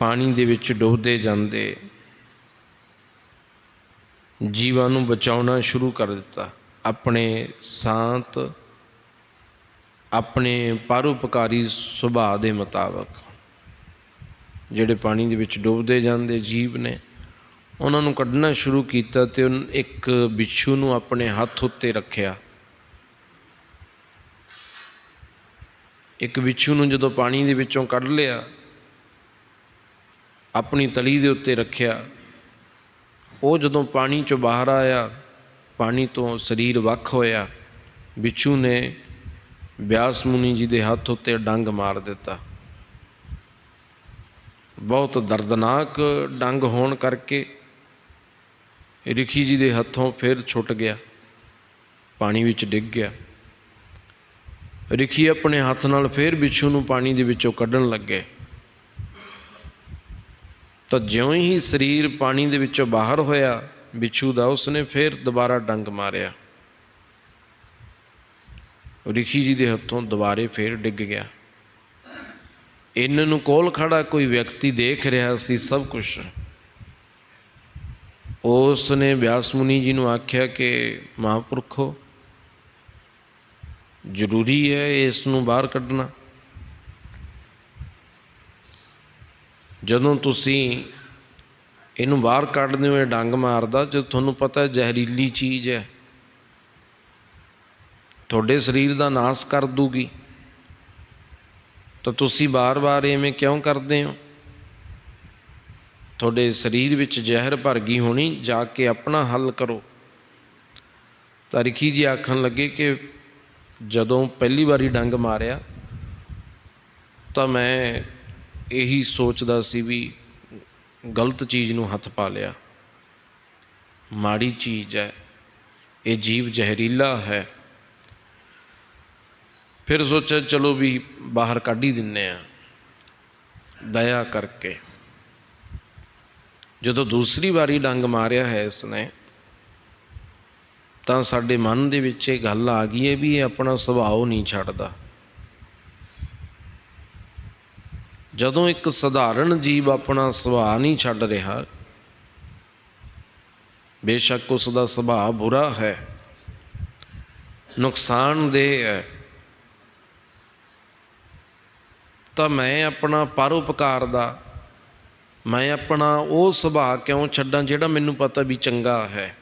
ਪਾਣੀ ਦੇ ਵਿੱਚ ਡੁੱਬਦੇ ਜਾਂਦੇ ਜੀਵਾਂ ਨੂੰ ਬਚਾਉਣਾ ਸ਼ੁਰੂ ਕਰ ਦਿੱਤਾ। ਆਪਣੇ ਸ਼ਾਂਤ, ਆਪਣੇ ਪਰਉਪਕਾਰੀ ਸੁਭਾਅ ਦੇ ਮੁਤਾਬਕ ਜਿਹੜੇ ਪਾਣੀ ਦੇ ਵਿੱਚ ਡੁੱਬਦੇ ਜਾਂਦੇ ਜੀਵ ਨੇ, ਉਹਨਾਂ ਨੂੰ ਕੱਢਣਾ ਸ਼ੁਰੂ ਕੀਤਾ ਤੇ ਉਨ- ਇੱਕ ਬਿੱਛੂ ਨੂੰ ਆਪਣੇ ਹੱਥ ਉੱਤੇ ਰੱਖਿਆ। ਇੱਕ ਵਿਛੂ ਨੂੰ ਜਦੋਂ ਪਾਣੀ ਦੇ ਵਿੱਚੋਂ ਕੱਢ ਲਿਆ ਆਪਣੀ ਤਲੀ ਦੇ ਉੱਤੇ ਰੱਖਿਆ। ਉਹ ਜਦੋਂ ਪਾਣੀ ਚੋਂ ਬਾਹਰ ਆਇਆ, ਪਾਣੀ ਤੋਂ ਸਰੀਰ ਵੱਖ ਹੋਇਆ। ਬਿੱਛੂ ਨੇ ਬਿਆਸ ਮੁਨੀ ਜੀ ਦੇ ਹੱਥ ਉੱਤੇ ਡੰਗ ਮਾਰ ਦਿੱਤਾ। ਬਹੁਤ ਦਰਦਨਾਕ ਡੰਗ ਹੋਣ ਕਰਕੇ ਰਿਖੀ ਜੀ ਦੇ ਹੱਥੋਂ ਫਿਰ ਛੁੱਟ ਗਿਆ। ਪਾਣੀ ਵਿੱਚ ਡਿੱਗ ਗਿਆ। ਰਿਖੀ ਆਪਣੇ ਹੱਥ ਨਾਲ ਫਿਰ ਬਿੱਛੂ ਨੂੰ ਪਾਣੀ ਦੇ ਵਿੱਚੋਂ ਕੱਢਣ ਲੱਗੇ। ਤਾਂ ਜਿਉਂ ਹੀ ਸਰੀਰ ਪਾਣੀ ਦੇ ਵਿੱਚੋਂ ਬਾਹਰ ਹੋਇਆ, ਬਿੱਛੂ ਦਾ ਉਸਨੇ ਫਿਰ ਦੁਬਾਰਾ ਡੰਗ ਮਾਰਿਆ। ਰਿਖੀ ਜੀ ਦੇ ਹੱਥੋਂ ਦੁਬਾਰੇ ਫਿਰ ਡਿੱਗ ਗਿਆ। ਇਹਨਾਂ ਨੂੰ ਕੋਲ ਖੜਾ ਕੋਈ ਵਿਅਕਤੀ ਦੇਖ ਰਿਹਾ ਸੀ ਸਭ ਕੁਝ ਉਸ ਨੇ ਵਿਆਸ ਮੁਨੀ ਜੀ ਨੂੰ ਆਖਿਆ ਕਿ, ਮਹਾਂਪੁਰਖੋ, ਜ਼ਰੂਰੀ ਹੈ ਇਸ ਨੂੰ ਬਾਹਰ ਕੱਢਣਾ। ਜਦੋਂ ਤੁਸੀਂ ਇਹਨੂੰ ਬਾਹਰ ਕੱਢਦੇ ਹੋ, ਇਹ ਡੰਗ ਮਾਰਦਾ, ਜਦ ਤੁਹਾਨੂੰ ਪਤਾ ਜ਼ਹਿਰੀਲੀ ਚੀਜ਼ ਹੈ, ਤੁਹਾਡੇ ਸਰੀਰ ਦਾ ਨਾਸ ਕਰ ਦੂਗੀ। ਤਾਂ ਤੁਸੀਂ ਬਾਰ-ਬਾਰ ਐਵੇਂ ਕਿਉਂ ਕਰਦੇ ਹੋ? ਤੁਹਾਡੇ ਸਰੀਰ ਵਿੱਚ ਜ਼ਹਿਰ ਭਰ ਗਈ ਹੋਣੀ, ਜਾ ਕੇ ਆਪਣਾ ਹੱਲ ਕਰੋ। ਤਾਂ ਰਿਖੀ ਜੀ ਆਖਣ ਲੱਗੇ ਕਿ ਜਦੋਂ ਪਹਿਲੀ ਵਾਰੀ ਡੰਗ ਮਾਰਿਆ, ਤਾਂ ਮੈਂ ਇਹੀ ਸੋਚਦਾ ਸੀ ਵੀ ਗਲਤ ਚੀਜ਼ ਨੂੰ ਹੱਥ ਪਾ ਲਿਆ। ਮਾੜੀ ਚੀਜ਼ ਹੈ। ਇਹ ਜੀਵ ਜ਼ਹਿਰੀਲਾ ਹੈ। ਫਿਰ ਸੋਚਿਆ, ਚਲੋ ਵੀ ਬਾਹਰ ਕੱਢ ਹੀ ਦਿੰਨੇ ਆ। ਦਇਆ ਕਰਕੇ। ਜਦੋਂ ਦੂਸਰੀ ਵਾਰੀ ਡੰਗ ਮਾਰਿਆ ਹੈ ਇਸ ਨੇ ਤਾਂ ਸਾਡੇ ਮਨ ਦੇ ਵਿੱਚ ਇਹ ਗੱਲ ਆ ਗਈ ਹੈ ਵੀ ਇਹ ਆਪਣਾ ਸੁਭਾਅ ਨਹੀਂ ਛੱਡਦਾ। ਜਦੋਂ ਇੱਕ ਸਧਾਰਨ ਜੀਵ ਆਪਣਾ ਸੁਭਾਅ ਨਹੀਂ ਛੱਡ ਰਿਹਾ, ਬੇਸ਼ੱਕ ਉਸ ਦਾ ਸੁਭਾਅ ਬੁਰਾ ਹੈ ਨੁਕਸਾਨਦੇਹ ਹੈ, ਤਾਂ ਮੈਂ ਆਪਣਾ ਪਰਉਪਕਾਰ ਦਾ, ਮੈਂ ਆਪਣਾ ਉਹ ਸੁਭਾਅ ਕਿਉਂ ਛੱਡਾਂ ਜਿਹੜਾ ਮੈਨੂੰ ਪਤਾ ਵੀ ਚੰਗਾ ਹੈ?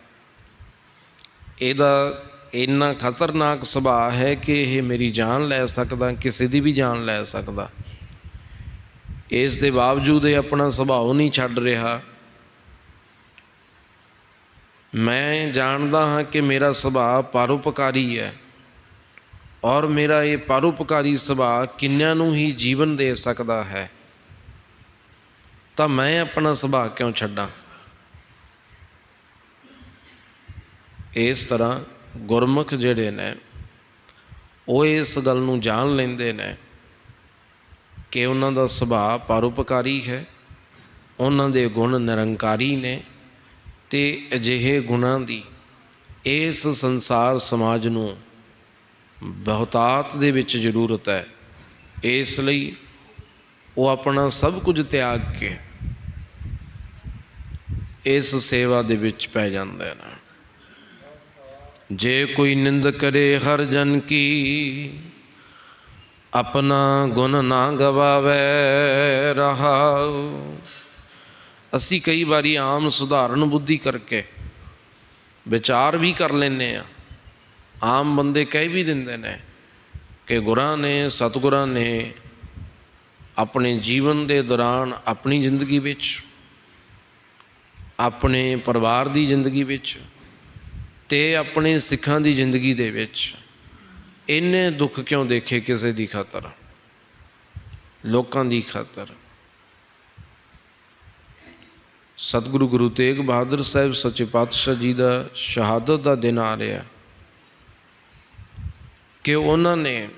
ਇਹਦਾ ਇੰਨਾ ਖਤਰਨਾਕ ਸੁਭਾਅ ਹੈ ਕਿ ਇਹ ਮੇਰੀ ਜਾਨ ਲੈ ਸਕਦਾ, ਕਿਸੇ ਦੀ ਵੀ ਜਾਨ ਲੈ ਸਕਦਾ। ਇਸ ਦੇ ਬਾਵਜੂਦ ਇਹ ਆਪਣਾ ਸੁਭਾਅ ਨਹੀਂ ਛੱਡ ਰਿਹਾ। ਮੈਂ ਜਾਣਦਾ ਹਾਂ ਕਿ ਮੇਰਾ ਸੁਭਾਅ ਪਰਉਪਕਾਰੀ ਹੈ ਔਰ ਮੇਰਾ ਇਹ ਪਰਉਪਕਾਰੀ ਸੁਭਾਅ ਕਿੰਨਿਆਂ ਨੂੰ ਹੀ ਜੀਵਨ ਦੇ ਸਕਦਾ ਹੈ। ਤਾਂ ਮੈਂ ਆਪਣਾ ਸੁਭਾਅ ਕਿਉਂ ਛੱਡਾਂ? ਇਸ ਤਰ੍ਹਾਂ ਗੁਰਮੁਖ ਜਿਹੜੇ ਨੇ, ਉਹ ਇਸ ਗੱਲ ਨੂੰ ਜਾਣ ਲੈਂਦੇ ਨੇ ਕਿ ਉਹਨਾਂ ਦਾ ਸੁਭਾਅ ਪਰਉਪਕਾਰੀ ਹੈ, ਉਹਨਾਂ ਦੇ ਗੁਣ ਨਿਰੰਕਾਰੀ ਨੇ ਤੇ ਅਜਿਹੇ ਗੁਣਾਂ ਦੀ ਇਸ ਸੰਸਾਰ ਸਮਾਜ ਨੂੰ ਬਹੁਤਾਤ ਦੇ ਵਿੱਚ ਜ਼ਰੂਰਤ ਹੈ। ਇਸ ਲਈ ਉਹ ਆਪਣਾ ਸਭ ਕੁਝ ਤਿਆਗ ਕੇ ਇਸ ਸੇਵਾ ਦੇ ਵਿੱਚ ਪੈ ਜਾਂਦੇ ਨੇ ਜੇ ਕੋਈ ਨਿੰਦ ਕਰੇ ਹਰ ਜਨ ਕੀ ਆਪਣਾ ਗੁਣ ਨਾ ਗਵਾਵੇ ਰਹਾਉ। ਅਸੀਂ ਕਈ ਵਾਰੀ ਆਮ ਸੁਧਾਰਨ ਬੁੱਧੀ ਕਰਕੇ ਵਿਚਾਰ ਵੀ ਕਰ ਲੈਨੇ ਆ ਆਮ ਬੰਦੇ ਕਹਿ ਵੀ ਦਿੰਦੇ ਨੇ ਕਿ ਗੁਰਾਂ ਨੇ, ਸਤਿਗੁਰਾਂ ਨੇ ਆਪਣੇ ਜੀਵਨ ਦੇ ਦੌਰਾਨ ਆਪਣੀ ਜ਼ਿੰਦਗੀ ਵਿੱਚ, ਆਪਣੇ ਪਰਿਵਾਰ ਦੀ ਜ਼ਿੰਦਗੀ ਵਿੱਚ ਤੇ ਆਪਣੇ ਸਿੱਖਾਂ ਦੀ ਜ਼ਿੰਦਗੀ ਦੇ ਵਿੱਚ ਇੰਨੇ ਦੁੱਖ ਕਿਉਂ ਦੇਖੇ ਕਿਸੇ ਦੀ ਖਾਤਰ? ਲੋਕਾਂ ਦੀ ਖਾਤਰ। ਸਤਿਗੁਰੂ ਗੁਰੂ ਤੇਗ ਬਹਾਦਰ ਸਾਹਿਬ ਸੱਚੇ ਪਾਤਸ਼ਾਹ ਜੀ ਦਾ ਸ਼ਹਾਦਤ ਦਾ ਦਿਨ ਆ ਰਿਹਾ। ਕਿ ਉਹਨਾਂ ਨੇ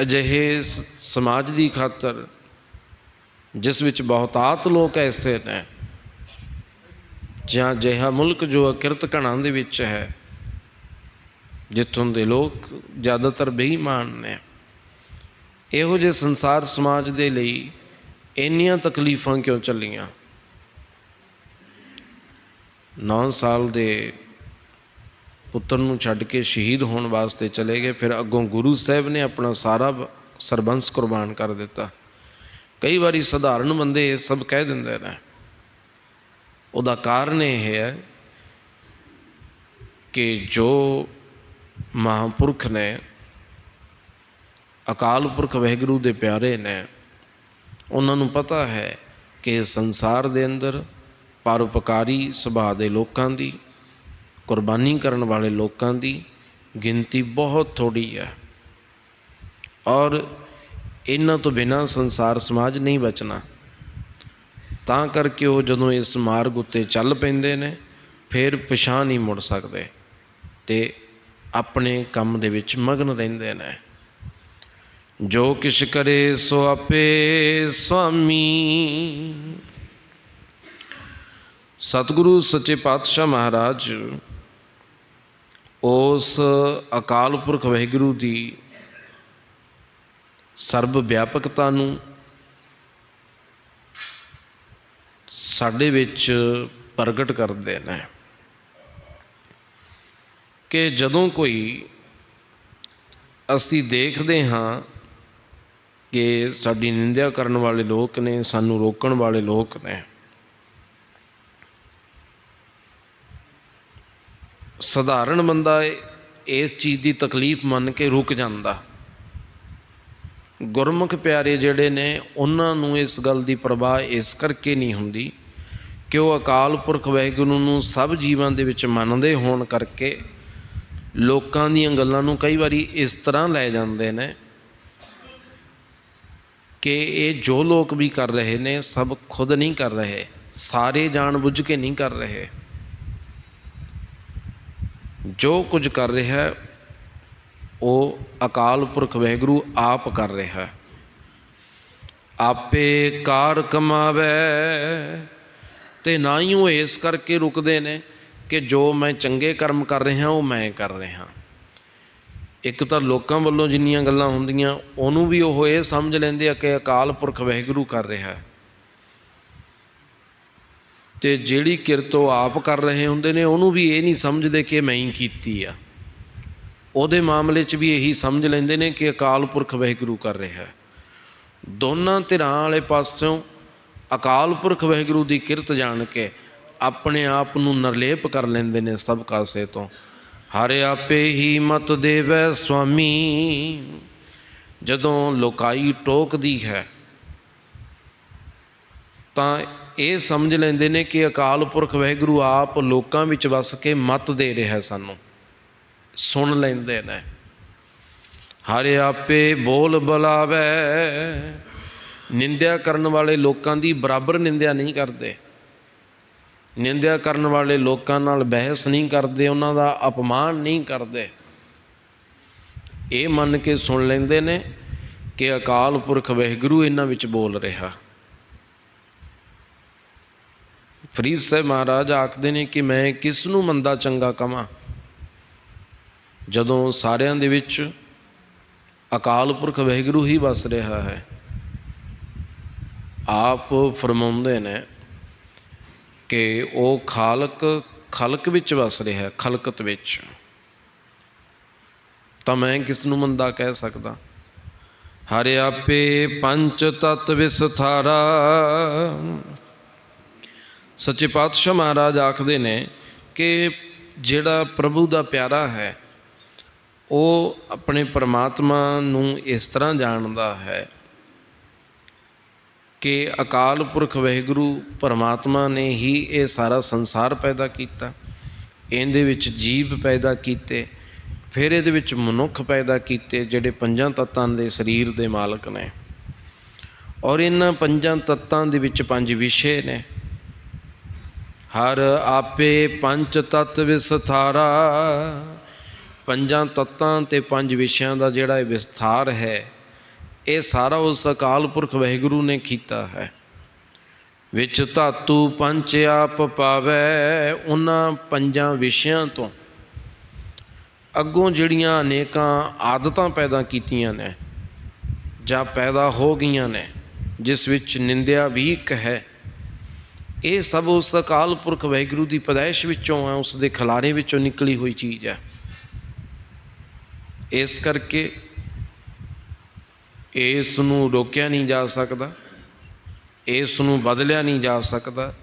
ਅਜਿਹੇ ਸ- ਸਮਾਜ ਦੀ ਖਾਤਰ, ਜਿਸ ਵਿੱਚ ਬਹੁਤਾਤ ਲੋਕ ਐਸੇ ਨੇ, ਜਾਂ ਅਜਿਹਾ ਮੁਲਕ ਜੋ ਅਕਿਰਤ ਘਣਾਂ ਦੇ ਵਿੱਚ ਹੈ ਜਿੱਥੋਂ ਦੇ ਲੋਕ ਜ਼ਿਆਦਾਤਰ ਬੇਈਮਾਨ ਨੇ। ਇਹੋ ਜਿਹੇ ਸੰਸਾਰ ਸਮਾਜ ਦੇ ਲਈ ਇੰਨੀਆਂ ਤਕਲੀਫਾਂ ਕਿਉਂ ਚੱਲੀਆਂ? 9 ਸਾਲ ਦੇ ਪੁੱਤਰ ਨੂੰ ਛੱਡ ਕੇ ਸ਼ਹੀਦ ਹੋਣ ਵਾਸਤੇ ਚਲੇ ਗਏ, ਫਿਰ ਅੱਗੋਂ ਗੁਰੂ ਸਾਹਿਬ ਨੇ ਆਪਣਾ ਸਾਰਾ ਸਰਬੰਸ ਕੁਰਬਾਨ ਕਰ ਦਿੱਤਾ। ਕਈ ਵਾਰੀ ਸਧਾਰਨ ਬੰਦੇ ਇਹ ਸਭ ਕਹਿ ਦਿੰਦੇ ਨੇ। ਉਹਦਾ ਕਾਰਨ ਇਹ ਹੈ ਕਿ ਜੋ ਮਹਾਂਪੁਰਖ ਨੇ, ਅਕਾਲ ਪੁਰਖ ਵਾਹਿਗੁਰੂ ਦੇ ਪਿਆਰੇ ਨੇ, ਉਹਨਾਂ ਨੂੰ ਪਤਾ ਹੈ ਕਿ ਸੰਸਾਰ ਦੇ ਅੰਦਰ ਪਰਉਪਕਾਰੀ ਸੁਭਾਅ ਦੇ ਲੋਕਾਂ ਦੀ, ਕੁਰਬਾਨੀ ਕਰਨ ਵਾਲੇ ਲੋਕਾਂ ਦੀ ਗਿਣਤੀ ਬਹੁਤ ਥੋੜੀ ਹੈ। ਔਰ ਇਹਨਾਂ ਤੋਂ ਬਿਨਾਂ ਸੰਸਾਰ ਸਮਾਜ ਨਹੀਂ ਬਚਣਾ। ਤਾਂ ਕਰਕੇ ਉਹ ਜਦੋਂ ਇਸ ਮਾਰਗ ਉੱਤੇ ਚੱਲ ਪੈਂਦੇ ਨੇ, ਫਿਰ ਪਿਛਾਂ ਨਹੀਂ ਮੁੜ ਸਕਦੇ। ਤੇ ਆਪਣੇ ਕੰਮ ਦੇ ਵਿੱਚ ਮਗਨ ਰਹਿੰਦੇ ਨੇ। ਜੋ ਕਿਛ ਕਰੇ ਸੋ ਆਪੇ ਸੁਆਮੀ। ਸਤਿਗੁਰੂ ਸੱਚੇ ਪਾਤਸ਼ਾਹ ਮਹਾਰਾਜ, ਉਸ ਅਕਾਲ ਪੁਰਖ ਵਾਹਿਗੁਰੂ ਦੀ ਸਰਬ ਵਿਆਪਕਤਾ ਨੂੰ ਸਾਡੇ ਵਿੱਚ ਪ੍ਰਗਟ ਕਰਦੇ ਨੇ। ਕਿ ਜਦੋਂ ਕੋਈ ਅਸੀਂ ਦੇਖਦੇ ਹਾਂ ਕਿ ਸਾਡੀ ਨਿੰਦਿਆ ਕਰਨ ਵਾਲੇ ਲੋਕ ਨੇ, ਸਾਨੂੰ ਰੋਕਣ ਵਾਲੇ ਲੋਕ ਨੇ, ਸਧਾਰਨ ਬੰਦਾ ਇਸ ਚੀਜ਼ ਦੀ ਤਕਲੀਫ ਮੰਨ ਕੇ ਰੁਕ ਜਾਂਦਾ। ਗੁਰਮੁਖ ਪਿਆਰੇ ਜਿਹੜੇ ਨੇ, ਉਹਨਾਂ ਨੂੰ ਇਸ ਗੱਲ ਦੀ ਪ੍ਰਵਾਹ ਇਸ ਕਰਕੇ ਨਹੀਂ ਹੁੰਦੀ ਕਿ ਉਹ ਅਕਾਲ ਪੁਰਖ ਵਾਹਿਗੁਰੂ ਨੂੰ ਸਭ ਜੀਵਾਂ ਦੇ ਵਿੱਚ ਮੰਨਦੇ ਹੋਣ ਕਰਕੇ ਲੋਕਾਂ ਦੀਆਂ ਗੱਲਾਂ ਨੂੰ ਕਈ ਵਾਰੀ ਇਸ ਤਰ੍ਹਾਂ ਲੈ ਜਾਂਦੇ ਨੇ ਕਿ ਇਹ ਜੋ ਲੋਕ ਵੀ ਕਰ ਰਹੇ ਨੇ, ਸਭ ਖੁਦ ਨਹੀਂ ਕਰ ਰਹੇ, ਸਾਰੇ ਜਾਣ ਬੁੱਝ ਕੇ ਨਹੀਂ ਕਰ ਰਹੇ। ਜੋ ਕੁਝ ਕਰ ਰਿਹਾ ਉਹ ਅਕਾਲ ਪੁਰਖ ਵਾਹਿਗੁਰੂ ਆਪ ਕਰ ਰਿਹਾ ਆਪੇ ਕਾਰ ਕਮਾਵੇ ਤੇ ਨਾ ਹੀ ਉਹ ਇਸ ਕਰਕੇ ਰੁਕਦੇ ਨੇ। ਕਿ ਜੋ ਮੈਂ ਚੰਗੇ ਕਰਮ ਕਰ ਰਿਹਾ, ਉਹ ਮੈਂ ਕਰ ਰਿਹਾ। ਇੱਕ ਤਾਂ ਲੋਕਾਂ ਵੱਲੋਂ ਜਿੰਨੀਆਂ ਗੱਲਾਂ ਹੁੰਦੀਆਂ, ਉਹਨੂੰ ਵੀ ਉਹ ਇਹ ਸਮਝ ਲੈਂਦੇ ਆ ਕਿ ਅਕਾਲ ਪੁਰਖ ਵਾਹਿਗੁਰੂ ਕਰ ਰਿਹਾ। ਹੈ ਤੇ ਜਿਹੜੀ ਕਿਰਤ ਉਹ ਆਪ ਕਰ ਰਹੇ ਹੁੰਦੇ ਨੇ, ਉਹਨੂੰ ਵੀ ਇਹ ਨਹੀਂ ਸਮਝਦੇ ਕਿ ਮੈਂ ਹੀ ਕੀਤੀ ਆ। ਉਹਦੇ ਮਾਮਲੇ 'ਚ ਵੀ ਇਹੀ ਸਮਝ ਲੈਂਦੇ ਨੇ ਕਿ ਅਕਾਲ ਪੁਰਖ ਵਾਹਿਗੁਰੂ ਕਰ ਰਿਹਾ। ਦੋਨਾਂ ਧਿਰਾਂ ਵਾਲੇ ਪਾਸਿਓਂ ਅਕਾਲ ਪੁਰਖ ਵਾਹਿਗੁਰੂ ਦੀ ਕਿਰਤ ਜਾਣ ਕੇ ਆਪਣੇ ਆਪ ਨੂੰ ਨਿਰਲੇਪ ਕਰ ਲੈਂਦੇ ਨੇ ਸਭ ਕਾਸੇ ਤੋਂ। ਹਰ ਆਪੇ ਹੀ ਮਤ ਦੇਵੈ ਸੁਆਮੀ। ਜਦੋਂ ਲੋਕਾਈ ਟੋਕਦੀ ਹੈ, ਤਾਂ ਇਹ ਸਮਝ ਲੈਂਦੇ ਨੇ ਕਿ ਅਕਾਲ ਪੁਰਖ ਵਾਹਿਗੁਰੂ ਆਪ ਲੋਕਾਂ ਵਿੱਚ ਵਸ ਕੇ ਮਤ ਦੇ ਰਿਹਾ ਸਾਨੂੰ। ਸੁਣ ਲੈਂਦੇ ਨੇ। ਹਰ ਆਪੇ ਬੋਲ ਬੁਲਾਵੇ। ਨਿੰਦਿਆ ਕਰਨ ਵਾਲੇ ਲੋਕਾਂ ਦੀ ਬਰਾਬਰ ਨਿੰਦਿਆ ਨਹੀਂ ਕਰਦੇ। ਨਿੰਦਿਆ ਕਰਨ ਵਾਲੇ ਲੋਕਾਂ ਨਾਲ ਬਹਿਸ ਨਹੀਂ ਕਰਦੇ, ਉਹਨਾਂ ਦਾ ਅਪਮਾਨ ਨਹੀਂ ਕਰਦੇ। ਇਹ ਮੰਨ ਕੇ ਸੁਣ ਲੈਂਦੇ ਨੇ ਕਿ ਅਕਾਲ ਪੁਰਖ ਵਹਿਗੁਰੂ ਇਹਨਾਂ ਵਿੱਚ ਬੋਲ ਰਿਹਾ। ਫਰੀਦ ਸਾਹਿਬ ਮਹਾਰਾਜ ਆਖਦੇ ਨੇ ਕਿ ਮੈਂ ਕਿਸ ਨੂੰ ਮੰਦਾ ਚੰਗਾ ਕਵਾਂ? ਜਦੋਂ ਸਾਰਿਆਂ ਦੇ ਵਿੱਚ ਅਕਾਲ ਪੁਰਖ ਵਹਿਗੁਰੂ ਹੀ ਵਸ ਰਿਹਾ ਹੈ, ਆਪ ਫਰਮਾਉਂਦੇ ਨੇ ਕਿ ਉਹ ਖਾਲਕ, ਖਲਕ ਵਿੱਚ ਵਸ ਰਿਹਾ ਹੈ ਖਲਕਤ ਵਿੱਚ। ਤਾਂ ਮੈਂ ਕਿਸ ਨੂੰ ਮੰਦਾ ਕਹਿ ਸਕਦਾ? ਹਰਿ ਆਪੇ ਪੰਚ ਤਤ ਵਿਸਥਾਰਾ। ਸੱਚੇ ਪਾਤਸ਼ਾਹ ਮਹਾਰਾਜ ਆਖਦੇ ਨੇ ਕਿ ਜਿਹੜਾ ਪ੍ਰਭੂ ਦਾ ਪਿਆਰਾ ਹੈ, ਉਹ ਆਪਣੇ ਪਰਮਾਤਮਾ ਨੂੰ ਇਸ ਤਰ੍ਹਾਂ ਜਾਣਦਾ ਹੈ ਕਿ ਅਕਾਲ ਪੁਰਖ ਵਾਹਿਗੁਰੂ ਪਰਮਾਤਮਾ ਨੇ ਹੀ ਇਹ ਸਾਰਾ ਸੰਸਾਰ ਪੈਦਾ ਕੀਤਾ, ਇਹਦੇ ਵਿੱਚ ਜੀਵ ਪੈਦਾ ਕੀਤੇ, ਫਿਰ ਇਹਦੇ ਵਿੱਚ ਮਨੁੱਖ ਪੈਦਾ ਕੀਤੇ, ਜਿਹੜੇ ਪੰਜਾਂ ਤੱਤਾਂ ਦੇ ਸਰੀਰ ਦੇ ਮਾਲਕ ਨੇ। ਔਰ ਇਹਨਾਂ ਪੰਜਾਂ ਤੱਤਾਂ ਦੇ ਵਿੱਚ ਪੰਜ ਵਿਸ਼ੇ ਨੇ। ਹਰ ਆਪੇ ਪੰਜ ਤਤ ਵਿਸਥਾਰਾ। ਪੰਜਾਂ ਤੱਤਾਂ ਤੇ ਪੰਜ ਵਿਸ਼ਿਆਂ ਦਾ ਜਿਹੜਾ ਇਹ ਵਿਸਥਾਰ ਹੈ ਇਹ ਸਾਰਾ ਉਸ ਅਕਾਲ ਪੁਰਖ ਵਾਹਿਗੁਰੂ ਨੇ ਕੀਤਾ ਹੈ। ਵਿੱਚ ਧਾਤੂ ਪੰਜ ਆਪ ਪਾਵੈ ਉਹਨਾਂ ਪੰਜਾਂ ਵਿਸ਼ਿਆਂ ਤੋਂ। ਅੱਗੋਂ ਜਿਹੜੀਆਂ ਅਨੇਕਾਂ ਆਦਤਾਂ ਪੈਦਾ ਕੀਤੀਆਂ ਨੇ ਜਾਂ ਪੈਦਾ ਹੋ ਗਈਆਂ ਨੇ, ਜਿਸ ਵਿੱਚ ਨਿੰਦਿਆ ਵੀ ਇੱਕ ਹੈ, ਇਹ ਸਭ ਉਸ ਅਕਾਲ ਪੁਰਖ ਵਾਹਿਗੁਰੂ ਦੀ ਪਦਾਇਸ਼ ਵਿੱਚੋਂ ਹੈ, ਉਸ ਦੇ ਖਿਲਾਰੇ ਵਿੱਚੋਂ ਨਿਕਲੀ ਹੋਈ ਚੀਜ਼ ਹੈ। ਇਸ ਕਰਕੇ ਇਸ ਨੂੰ ਰੋਕਿਆ ਨਹੀਂ ਜਾ ਸਕਦਾ, ਇਸ ਨੂੰ ਬਦਲਿਆ ਨਹੀਂ ਜਾ ਸਕਦਾ,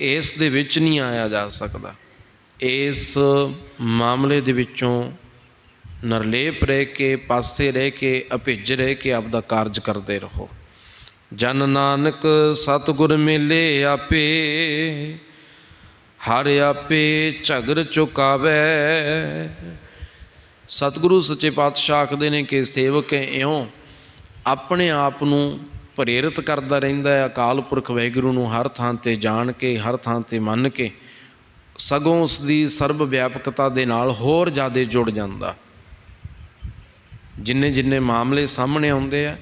ਇਸ ਦੇ ਵਿੱਚ ਨਹੀਂ ਆਇਆ ਜਾ ਸਕਦਾ। ਇਸ ਮਾਮਲੇ ਦੇ ਵਿੱਚੋਂ ਨਰਲੇਪ ਰਹਿ ਕੇ, ਪਾਸੇ ਰਹਿ ਕੇ, ਅਭਿੱਜ ਰਹਿ ਕੇ ਆਪਦਾ ਕਾਰਜ ਕਰਦੇ ਰਹੋ। ਜਨ ਨਾਨਕ ਸਤਿਗੁਰ ਮੇਲੇ ਆਪੇ, ਹਰ ਆਪੇ ਝਗਰ ਚੁਕਾਵੇ। ਸਤਿਗੁਰੂ ਸੱਚੇ ਪਾਤਸ਼ਾਹ ਆਖਦੇ ਨੇ ਕਿ ਸੇਵਕ ਇਉਂ ਆਪਣੇ ਆਪ ਨੂੰ ਪ੍ਰੇਰਿਤ ਕਰਦਾ ਰਹਿੰਦਾ ਹੈ। ਅਕਾਲ ਪੁਰਖ ਵਾਹਿਗੁਰੂ ਨੂੰ ਹਰ ਥਾਂ ਤੇ ਜਾਣ ਕੇ, ਹਰ ਥਾਂ ਤੇ ਮੰਨ ਕੇ ਸਗੋਂ ਉਸ ਦੀ ਸਰਬ ਵਿਆਪਕਤਾ ਦੇ ਨਾਲ ਹੋਰ ਜ਼ਿਆਦਾ ਜੁੜ ਜਾਂਦਾ। ਜਿੰਨੇ ਜਿੰਨੇ ਮਾਮਲੇ ਸਾਹਮਣੇ ਆਉਂਦੇ ਆ,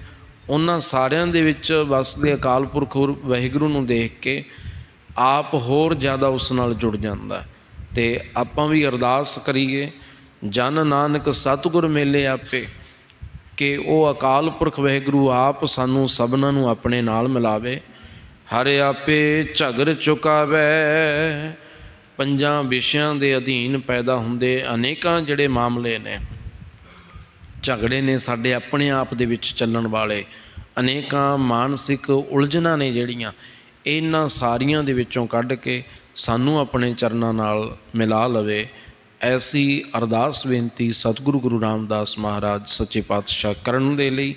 ਉਹਨਾਂ ਸਾਰਿਆਂ ਦੇ ਵਿੱਚ ਵਸਦੇ ਅਕਾਲ ਪੁਰਖ ਵਾਹਿਗੁਰੂ ਨੂੰ ਦੇਖ ਕੇ ਆਪ ਹੋਰ ਜ਼ਿਆਦਾ ਉਸ ਨਾਲ ਜੁੜ ਜਾਂਦਾ। ਤੇ ਆਪਾਂ ਵੀ ਅਰਦਾਸ ਕਰੀਏ, ਜਨ ਨਾਨਕ ਸਤਿਗੁਰ ਮੇਲੇ ਆਪੇ। ਕਿ ਉਹ ਅਕਾਲ ਪੁਰਖ ਵਹਿਗੁਰੂ ਆਪ ਸਾਨੂੰ ਸਭਨਾਂ ਨੂੰ ਆਪਣੇ ਨਾਲ ਮਿਲਾਵੇ। ਹਰ ਆਪੇ ਝਗਰ ਚੁਕਾਵੇ। ਪੰਜਾਂ ਵਿਸ਼ਿਆਂ ਦੇ ਅਧੀਨ ਪੈਦਾ ਹੁੰਦੇ ਅਨੇਕਾਂ ਜਿਹੜੇ ਮਾਮਲੇ ਨੇ। ਝਗੜੇ ਨੇ ਸਾਡੇ ਆਪਣੇ ਆਪ ਦੇ ਵਿੱਚ ਚੱਲਣ ਵਾਲੇ। ਅਨੇਕਾਂ ਮਾਨਸਿਕ ਉਲਝਣਾਂ ਨੇ ਜਿਹੜੀਆਂ ਇਹਨਾਂ ਸਾਰੀਆਂ ਦੇ ਵਿੱਚੋਂ ਕੱਢ ਕੇ ਸਾਨੂੰ ਆਪਣੇ ਚਰਨਾਂ ਨਾਲ ਮਿਲਾ ਲਵੇ। ਐਸੀ ਅਰਦਾਸ ਬੇਨਤੀ ਸਤਿਗੁਰੂ ਗੁਰੂ ਰਾਮਦਾਸ ਮਹਾਰਾਜ ਸੱਚੇ ਪਾਤਸ਼ਾਹ ਕਰਨ ਦੇ ਲਈ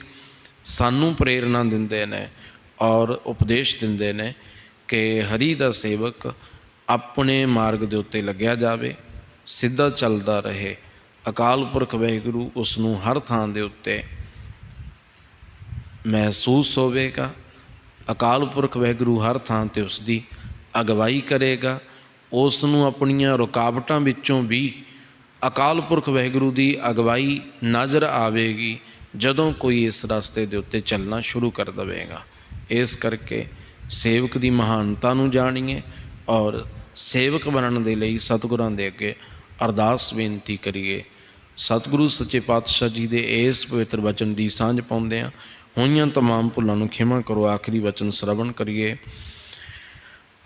ਸਾਨੂੰ ਪ੍ਰੇਰਣਾ ਦਿੰਦੇ ਨੇ ਔਰ ਉਪਦੇਸ਼ ਦਿੰਦੇ ਨੇ ਕਿ ਹਰੀ ਦਾ ਸੇਵਕ ਆਪਣੇ ਮਾਰਗ ਦੇ ਉੱਤੇ ਲੱਗਿਆ ਜਾਵੇ, ਸਿੱਧਾ ਚੱਲਦਾ ਰਹੇ। ਅਕਾਲ ਪੁਰਖ ਵਾਹਿਗੁਰੂ ਉਸ ਨੂੰ ਹਰ ਥਾਂ ਦੇ ਉੱਤੇ ਮਹਿਸੂਸ ਹੋਵੇਗਾ। ਅਕਾਲ ਪੁਰਖ ਵਾਹਿਗੁਰੂ ਹਰ ਥਾਂ ਤੇ ਉਸ ਦੀ ਅਗਵਾਈ ਕਰੇਗਾ। ਉਸ ਨੂੰ ਆਪਣੀਆਂ ਰੁਕਾਵਟਾਂ ਵਿੱਚੋਂ ਵੀ ਅਕਾਲ ਪੁਰਖ ਵਾਹਿਗੁਰੂ ਦੀ ਅਗਵਾਈ ਨਜ਼ਰ ਆਵੇਗੀ ਜਦੋਂ ਕੋਈ ਇਸ ਰਸਤੇ ਦੇ ਉੱਤੇ ਚੱਲਣਾ ਸ਼ੁਰੂ ਕਰ ਦਵੇਗਾ ਇਸ ਕਰਕੇ ਸੇਵਕ ਦੀ ਮਹਾਨਤਾ ਨੂੰ ਜਾਣੀਏ ਔਰ ਸੇਵਕ ਬਣਨ ਦੇ ਲਈ ਸਤਿਗੁਰਾਂ ਦੇ ਅੱਗੇ ਅਰਦਾਸ ਬੇਨਤੀ ਕਰੀਏ ਸਤਿਗੁਰੂ ਸੱਚੇ ਪਾਤਸ਼ਾਹ ਜੀ ਦੇ ਇਸ ਪਵਿੱਤਰ ਵਚਨ ਦੀ ਸਾਂਝ ਪਾਉਂਦੇ ਆ ਹੋਈਆਂ तमाम ਭੁੱਲਾਂ ਨੂੰ ਖਿਮਾ ਕਰੋ ਆਖਰੀ ਵਚਨ ਸ਼ਰਵਣ ਕਰੀਏ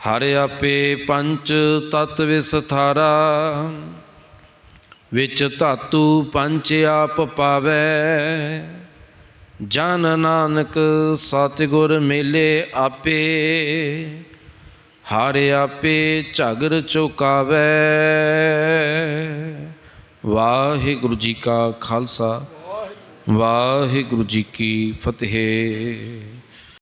ਹਰ ਆਪੇ ਪੰਚ ਤਤ ਵਿਸਥਾਰਾ, ਵਿੱਚ ਧਾਤੂ ਪੰਚ ਆਪ ਪਾਵੇ। ਜਨ ਨਾਨਕ ਸਤਿਗੁਰ ਮੇਲੇ ਆਪੇ, ਹਰ ਆਪੇ ਝਗਰ ਚੁਕਾਵੇ। ਵਾਹਿਗੁਰੂ ਜੀ ਕਾ ਖਾਲਸਾ, ਵਾਹਿਗੁਰੂ ਜੀ ਕੀ ਫਤਿਹ।